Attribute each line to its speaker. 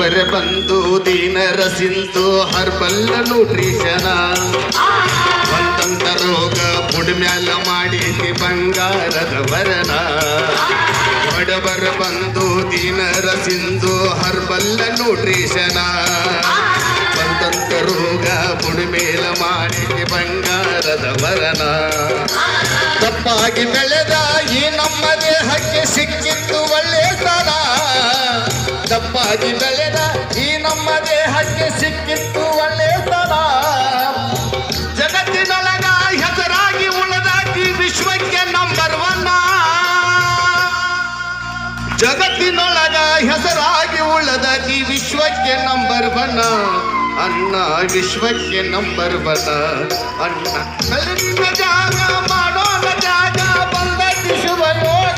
Speaker 1: ಬಡವರ ಬಂದು ದೀನರ ರಸಿಂತು ಹರ್ಬಲ್ಲ ನ್ಯೂಟ್ರಿಷನ ಬಂದಂತ ರೋಗ ಬುಡ್ಮ್ಯಾಲ ಮಾಡಿ ಬಂಗಾರದ ವರನ. ಬಡವರ ಬಂದು ದೀನ ರಸಿಂದು ಹರ್ಬಲ್ಲ ನ್ಯೂಟ್ರಿಷನ ಬಂದಂತ ರೋಗ ಬುಡ್ಮೇಲ ಮಾಡಿ ಬಂಗಾರದ ವರನ. ತಪ್ಪಾಗಿ ಬೆಳೆದ ಈ ನಮ್ಮ ದೇಹಕ್ಕೆ ಸಿಕ್ಕಿತ್ತು ಒಳ್ಳೆ ತಪ್ಪಾಗಿ ಬೆಳೆದ ಈ ನಮ್ಮ ದೇಹಕ್ಕೆ ಸಿಕ್ಕಿತ್ತು ಒಳ್ಳೆ ಸ್ಥಾನ ಜಗತ್ತಿನೊಳಗ ಹೆಸರಾಗಿ ಉಳಿದಾಕಿ ವಿಶ್ವಕ್ಕೆ ನಂಬರ್ ಒನ್ ಜಗತ್ತಿನೊಳಗ ಹೆಸರಾಗಿ ಉಳದಾಗಿ ವಿಶ್ವಕ್ಕೆ ನಂಬರ್ ಒನ್ ಅಣ್ಣ, ವಿಶ್ವಕ್ಕೆ ನಂಬರ್ ಒನ್ ಅನ್ನ